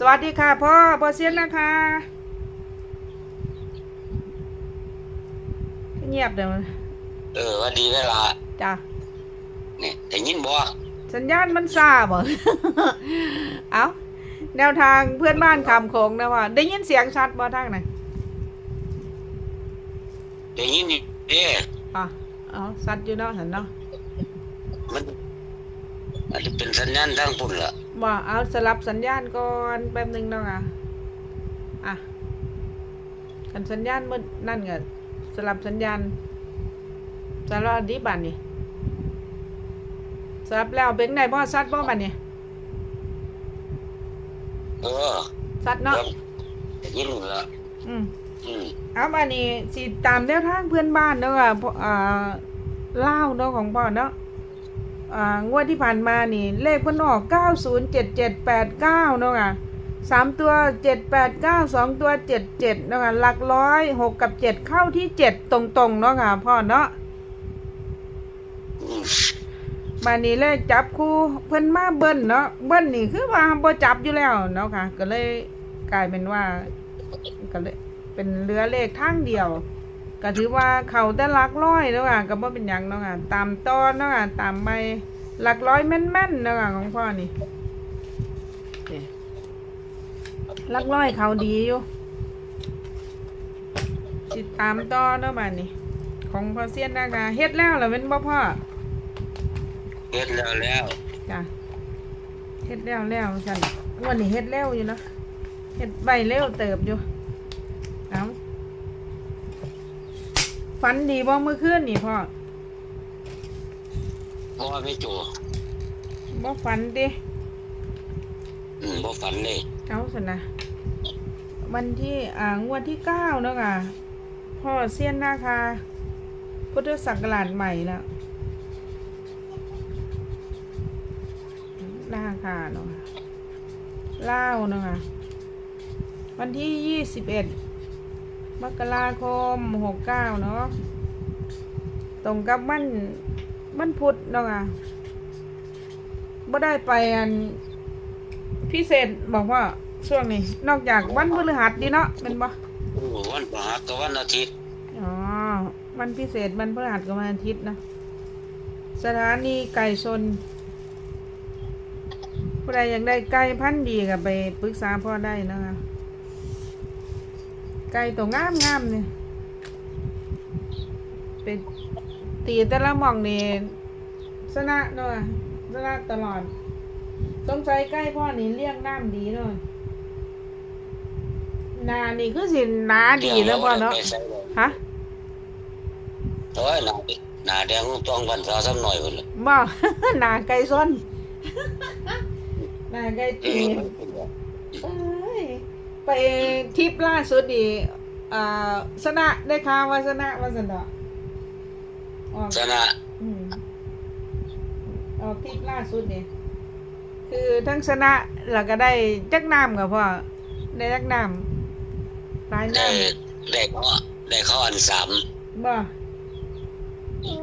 สวัสดีค่ะพ่อพ่อเซียนนะคะเงียบเดี๋ยวเออว่าดีเวลาจ้ะเนี่ยแต่ยินบ่สัญญาณมันซาบ่เอาแนวทางเพื่อนบ้านคำโขงนะว่า ได้ยินเสียงชัดบ่ทางไหนแต่ยินอยู่เด้อะเอาชัดอยู่เนาะเห็นเนาะมันอาจจะเป็นสัญญาณทางปุ่นล่ะ บ่เอาสลับสัญญาณก่อนแป๊บหนึงเนาะอะ อะกันสัญญาณมันนั่นก็สลับสัญญาณสลับดีบันนี่สลับแล้วเป็นไงพ่อชัดบ่บันนี่เออชัดเนาะครับแต่ยินอยู่ละอืมอืมเอาบันนี้สิตามแนวทางเพื่อนบ้านเนาะอะพ่ออ่าเล่าวเนาะของพ่อเนาะอ่า งวดที่ผ่านมานี่ เลขเพิ่นออก 907789 เนาะอะสามตัว789สองตัว77เนาะอะหลักร้อยหกกับเจ็ดเข้าที่เจ็ดตรงๆเนาะอะพ่อเนาะมบันนี้เลขจับคู่เพิ่นมาเบิ้ลเนาะเบิ้ลนี่คือว่าบ่จับอยู่แล้วเนาะค่ะ ก็เลยกลายเป็นว่า ก็เลยเป็นเรือเลขทางเดียว ก็ถือว่าเขาแต่หลักร้อยเนาะค่ะก็บ่เป็นหยังเนาะค่ะตามตอนเนาะค่ะตามไปหลักร้อยแม่นๆเนาะค่ะของพ่อนี่นี่หลักร้อยเขาดีอยู่ติดตามต่อเนาะบัดนี้ของพ่อเซียนนะคะเฮ็ดแล้วเหรอเป็นบ่พ่อเฮ็ดแล้วแล้วจ้ะเฮ็ดแล้วแล้วสั่นวันนี้เฮ็ดแล้วอยู่เนาะเฮ็ดใบเร็วเติบอยู่เอา ฝันดีบ่เมื่อคืนนี่พ่อบ่ไม่จูบ่ฝันติอืมบ่ฝันเลยเอาสินะวันที่อ่างวดที่เก้าเนาะค่ะพ่อเซียนนาคาพุทธศักราชใหม่แล้วนาคาเนาะค่ะเล่าวเนาะค่ะวันที่ยี่สิบเอ็ด มกราคมหกเก้าเนาะตรงกับวันวันพุธเนาะค่ะบ่ได้ไปอันพิเศษบอกว่าช่วงนี้ นอกจากวันพฤหัสดีเนาะเป็นบ่โอ้วันพฤหัสกับวันอาทิตย์อ๋อวันพิเศษวันพฤหัสกับวันอาทิตย์นะสถานีไก่ชนผู้ใดอยากได้ไก่พันธุ์ดีก็ไปปรึกษาพ่อได้นะคะ ไก่ตัวงามงามๆเนี่ยไปตีแต่ละหม่องนี่ชนะเนาะชนะตลอด ต้องใช้ใกล้พ่อนี่เลี้ยงน้ำดีเนาะนานี่คือสิหนาดีแล้วพ่อเนาะไปใส่เลยฮะโอ้ยหน้าหน้าแดงต้องวันสาวซ้ำหน่อยพุ่นล่ะบ่หนาไก่ส้นหนาไก่อืตีมเอ้ย ไปทริปล่าสุดดีอ่าชนะได้ข่าวว่าชนะว่าสนดอกออกชนะอืมออกทริปล่าสุดนี่คือทั้งชนะแล้วก็ได้จักน้ำกับพ่อได้จักน้ำหลายได้น้ำได้เขาได้เขาอันสามบ่โอ้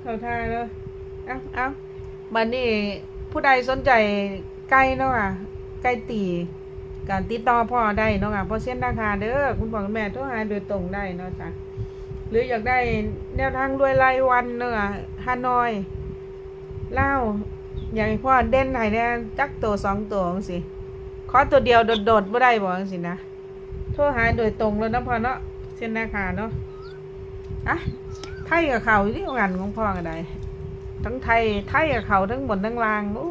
เขาทายเลยเอาเอาบัดนี้ผู้ใดสนใจไก่เนาะอะไก่ตี การติดต่อพ่อได้เนาะอะเพราะเส้นราคาเด้อคุณพ่อคุณแม่โทรหาโดยตรงได้เนาะจ้ะหรืออยากได้แนวทางรวยรายวันเนาะฮานอยเล่าอยากให้พ่อเด่นให้แน่จักตัวสองตัวจังสิขอตัวเดียวโดดๆบ่ได้บ่จังสินะโทรหาโดยตรงเลยนะพ่อเนาะเส้นราคาเนาะอะไทยกับเขาอยู่ที่งานของพ่อกันได้ทั้งไทยไทยกับเขาทั้งบนทั้งล่างโอ้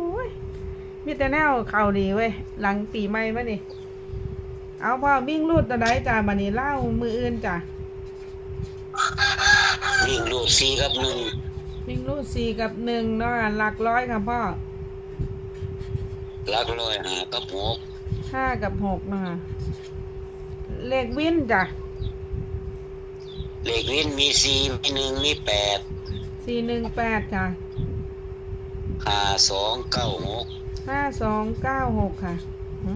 มีแต่แนวเขาดีเว้ย หลังปีใหม่มานี่ เอาพ่อวิ่งรูดตะไดจ้ามานี่เล่ามืออื่นจ้ะวิ่งลูดสี่กับหนึ่งวิ่งรูดสี่กับหนึ่งเนาะหลักร้อยค่ะพ่อหลักร้อยหากับหกห้ากับหกเนาะเลขวินจ้ะเลขวินมีสี่มีหนึ่งมีแปดสี่หนึ่งแปดจ้ะห้าสองเก้าหก ห้าสองเก้าหกค่ะหึ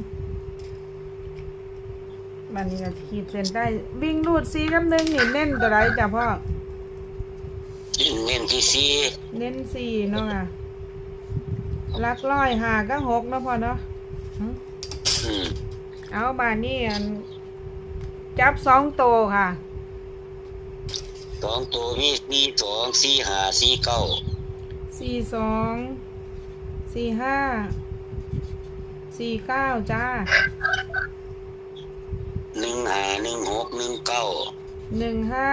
บันนี้ก็ขีดเส้นได้วิ่งรูดสี่กับหนึ่งนี่เน้นตัวไรจ้ะพ่อ เน้นที่สี่เน้นสี่เนาะค่ะลักร้อยหาก็หกเนาะพ่อเนาะหึอืมเอาบานนี่อันจับสองโตวค่ะสองตัวมีสี่สองสี่ห้าสี่เก้าสี่สองสี่ห้า สี่เก้าจ้าหนึ่งห้าหนึ่งหกหนึ่งเก้าหนึ่งห้า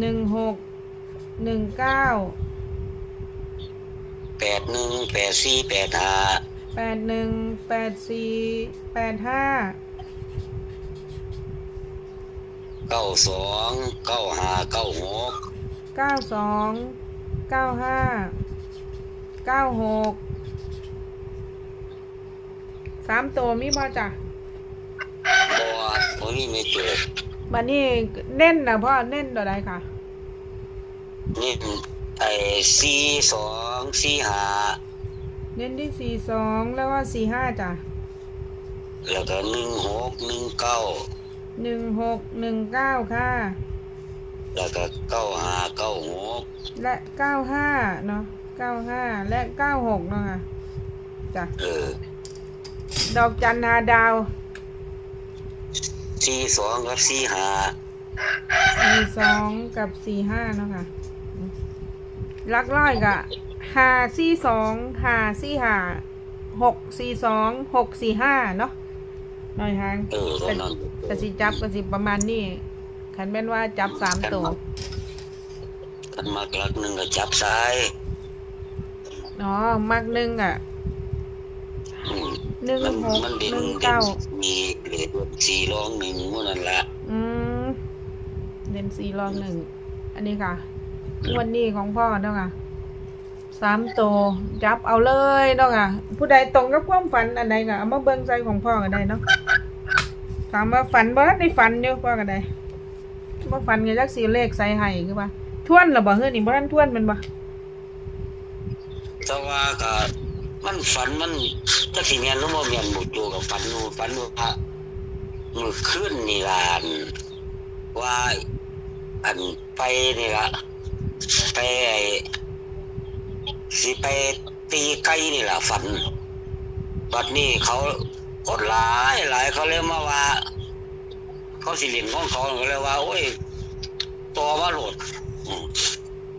หนึ่งหกหนึ่งเก้าแปดหนึ่งแปดสี่แปดห้าแปดหนึ่งแปดสี่แปดห้าเก้าสองเก้าห้าเก้าหกเก้าสองเก้าห้าเก้าหก สามตัวมีบ่จ้ะบัวผมมีไม่เจอบันนี้เน้นนะพ่อเน้นตัวใดค่ะ นี่ไอ้สี่สองสี่ห้าเน้นที่สี่สองแล้วว่าสี่ห้าจ้ะแล้วก็หนึ่งหกหนึ่งเก้าหนึ่งหกหนึ่งเก้าค่ะ แล้วก็เก้าห้าเก้าหกและเก้าห้าเนาะเก้าห้าและเก้าหกเนาะค่ะจ้ะเออ ดอกจันนาดาวสี่สองกับสี่ห้าสี่สองกับสี่ห้าเนาะค่ะลักร้อยกะห้าสี่สองห้าสี่ห้าหกสี่สองหกสี่ห้าเนาะหน่อยทางเออเท่านั้นกระสิจับกระสิประมาณนี้ขันแม่นว่าจับสามตัวกันมากลักหนึ่งก็จับซ้ายอ๋อมักหนึ่งอะอืม หนึ่งมันหกมันเด่นหนึ่งเด่เก้านมีเลขสี่ร้องหนึ่งหมู่นั่นละอืมเด่นสี่รองหนึ่ง อันนี้ค่ะงวันนี้ของพ่อเนาะค่ะสามตัวจับเอาเลยเนาะค่ะ ผู้ใดตรงกับความฝันอันใดก็เอามาเบิ่งใจของพ่อก็ได้เนาะถามว่าฝันบ่ได้ฝันอยู่พ่อก็ได้บ่ฝันก็จักสีเลขใส่ให้คือว่าทวนหรอบ่เฮ้ยนี่บ่ทันทวนแมันบ่ แต่ว่าก็ มันฝันมันจักสิแม่นหรือบ่แม่นหมดอยู่กับฝันอยู่ฝันว่ามื้อคืนนี่ล่ะอันว่าอันไปนี่ล่ะไปไอ้สิไปตีไก่นี่ล่ะฝันบัดนี้เขาคนหลายหลายเขาเลยมาว่า เขาสิเล่นของเขาก็เลยว่า โอ้ยต่อมาโหลด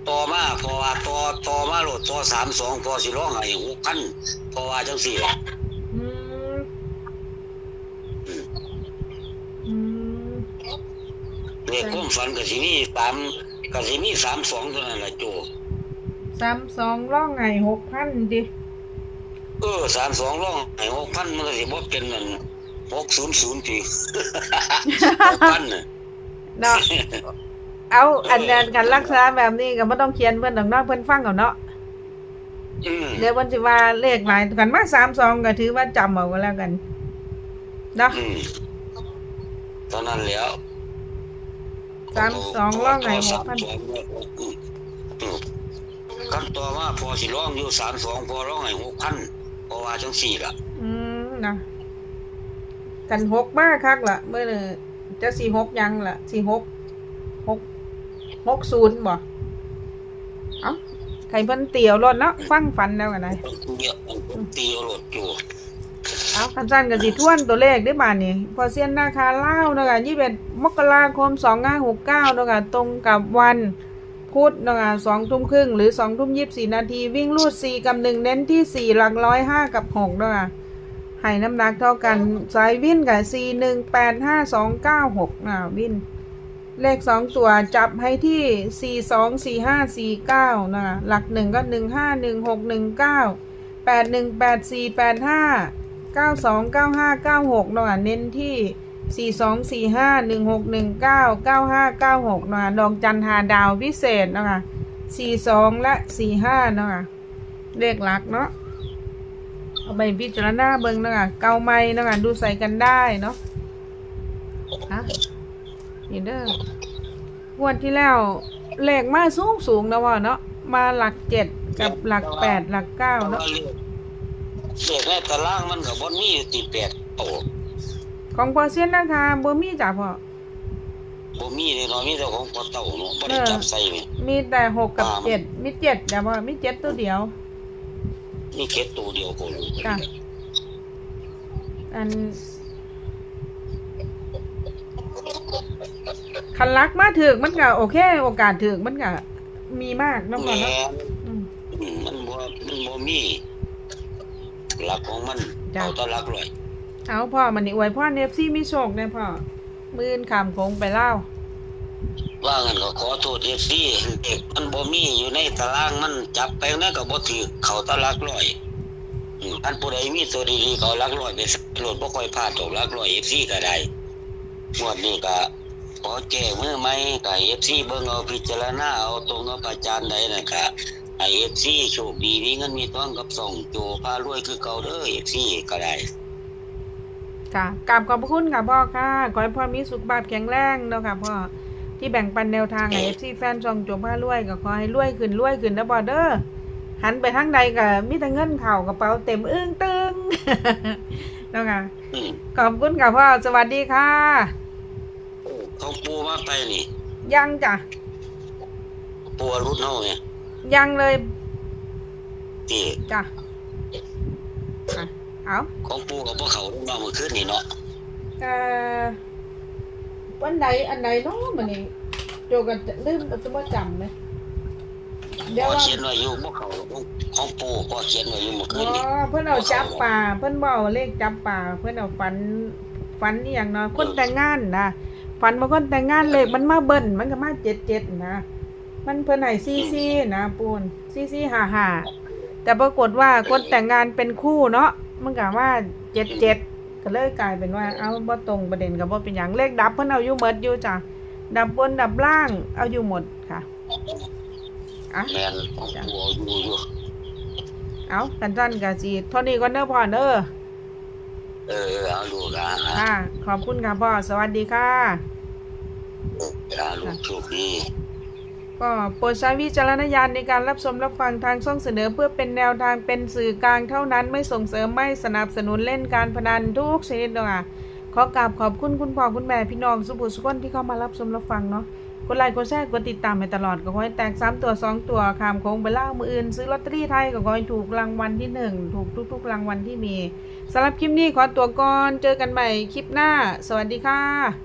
ต่อมาเพราะว่าต่อต่อมาโหลดต่อสามสองพอสิร้องให้หกพันเพราะว่าจังสี่แหละอืมอืมเลขความฝันก็สิมีสามก็สิมีสามสองเท่านั้นแหละโจสามสองร่องไงหกพันดิเออสามสองร้องให้หกพันมันก็สิบ่เป็นนั่นหกศูนย์ศูนย์ทีหกพันน่ะ เนาะ เอาอันนั้นกันรักษาแบบนี้ก็ไม่ต้องเขียนเพิ่นดอกเนาะเพิ่นฟังเอาเนาะอืมเดี๋ยวเพิ่นสิว่าเลขหลายกันมาสามสองก็ถือว่าจำเอาก็แล้วกันเนาะอืมตอนนั้นแล้วสามสองร้องไงหกพันสามสองอืมอืมกันต่อมาพอสิร้องอยู่สามสองพอร้องให้หกพันเพราะว่าจังสี่ล่ะอืมนะกันหกมากคักล่ะเมื่อเลยจะสี่หกยังล่ะสี่หกหก หกศูนย์บ่เอ้าใครเพิ่นเตียวรถเนาะฟังฝันแล้วกันนะเยอะตีเอาโหลดอยู่เอาคำสั้นกับสีทวนตัวเลขได้บานนี่พอเซียนนาคาเล่าเนาะคะยี่สิบเอ็ดมกราคมสองห้าหกเก้าเนาะคะตรงกับวันพุธเนาะคะสองทุ่มครึ่งหรือสองทุ่มยี่สิบสี่นาที วิ่งลูดสี่กับหนึ่งเน้นที่สี่หลักร้อยห้ากับหกเนาะคะให้น้ำหนักเท่ากัน สายวิ่นกับสี่หนึ่งแปดห้าสองเก้าหกนะวิ่น เลขสองตัวจับให้ที่สี่สองสี่ห้าสี่เก้านะคะหลักหนึ่งก็หนึ่งห้าหนึ่งหกหนึ่งเก้าแปดหนึ่งแปดสี่แปดห้าเก้าสองเก้าห้าเก้าหกเนาะเน้นที่สี่สองสี่ห้าหนึ่งหกหนึ่งเก้าเก้าห้าเก้าหกเนาะดอกจันหาดาวพิเศษเนาะสี่สองและสี่ห้าเนาะเลขหลักเนาะเอาไปพิจารณาเบิ่งเนาะเกาไม่เนาะดูใส่กันได้เนาะฮะ นี่เด้องวดที่แล้วเลขมาสูงสูงๆนะว่าเนาะมาหลักเจ็ดกับหลักแปดหลักเก้าเพราะเนาะว่าเลขเลขในตารางมันก็บ่มีอยู่ที่แปดโตของพอเซียนนะคะบ่มีจ้ะพ่อบ่มีเลยเนาะมีแต่ของพ่อเต่าเนาะบ่ได้จับใส่นี่มีแต่หกกับอ่าเจ็ดมีเจ็ดแต่ว่ามีเจ็ดตัวเดียว มีเก็ดตัวเดียวก็รู้จ้ะอัน คันลักมาถึกมันก็โอเค โอกาสถึกมันก็มีมากเนาะพ่อแม่เนาะนอืมอืม มันบ่มันบ่มีหลักของมันจ้ะ เอาแตหลักร้อยเอาพ่อมันนี่อวยพ่อเนฟซี่มีโชคแน่พ่อมื่นขามโคงไปเล่าว่างั้นก็ขอโทษ FC เด็กมันบ่มีอยู่ในตารางมันจับไปนั้นก็บ่ถือเข้าแตหลักร้อยอืมอันผู้ใดมีตัวดีๆก็เอาหลักร้อยไปใส่รถบ่ค่อยพลาดดอกหลักร้อย FC ก็ได้งวดนี้ก็ ขอแก้มือใหม่ก็ FC เบิ่งเอาพิจารณาเอาตรงกับอาจารย์ใดนั่นก็ให้ FC โชคดีมีเงินมีทองกับส่องโจพารวยคือเก่าเด้อ FC ก็ได้ค่ะกราบขอบพระคุณค่ะพ่อค่ะขอให้พ่อมีสุขภาพแข็งแรงเนาะค่ะพ่อที่แบ่งปันแนวทางไอเอฟซีแฟนช่องจบผ้ารวยก็ขอให้รวยขึ้นรวยขึ้นนะพ่อเด้อหันไปทางใดก็มีแต่เงินเข่ากระเป๋าเต็มอึ้งตึงเนาะค่ะอืมขอบคุณค่ะพ่อสวัสดีค่ะ ของปูมาไปนี่ ยังจ้ะปูอรุณเฮาเนี่ยยังเลยที่จ้ะอะเอาของปูกับพวกเขามาเมื่อคืนนี่เนาะเอ่อวันไหนอันไหนเนาะมันนี่โจกันจะลืมจะว่าจำไหมเดี๋ยวพอว่าเขียนไว้อยู่พวกเขาของปูพอเขียนไว้อยู่เมื่อคือ๋นนี่อเพื่อนเอาจับป่า เพื่อนบเอาเลขจับป่า เพื่อนเอาฝันฝันนี่อย่างเนาะคนแต่งงานนะ ฝันมาคนแต่งงานเลขมันมาเบิ้ลมันก็มาเจ็ดเจ็ดนะมันเพื่อนไหนซีซีนะปูนซีซีห้าห้าแต่ปรากฏว่าคนแต่งงานเป็นคู่เนาะมันก็ว่าเจ็ดเจ็ดก็เลยกลายเป็นว่า เอาบ่ตรงประเด็นกับบ่เป็นอย่างเลขดับเพิ่นเอาอยู่หมดอยู่จ้ะดับบนดับล่าง เอาอยู่หมดค่ะอะแม่นของปูเอาอยู่อยู่เอากันจันกะจีเท่านี้ก็เด้อพ่อเด้อเออเอาลูกอะค่ะขอบคุณค่ะพ่อสวัสดีค่ะ เอาลูกโชคดีก็โปรดใช้วิจารณญาณในการรับชมรับฟังทางช่องเสนอเพื่อเป็นแนวทางเป็นสื่อกลางเท่านั้นไม่ส่งเสริมไม่สนับสนุนเล่นการพนันทุกชนิดเนาะค่ะขอกราบขอบคุณคุณพ่อคุณแม่พี่น้องสุภุสุขคนที่เข้ามารับชมรับฟังเนาะกดไลค์กดแชร์กดติดตามไปตลอดก็ขอให้แตกสามตัวสองตัวขามโค้งไปเล่ามืออื่น ซื้อลอตเตอรี่ไทยก็ขอให้ถูกรางวัลที่หนึ่งถูกทุกๆรางวัลที่มีสำหรับคลิปนี้ขอตัวก่อนเจอกันใหม่คลิปหน้า สวัสดีค่ะ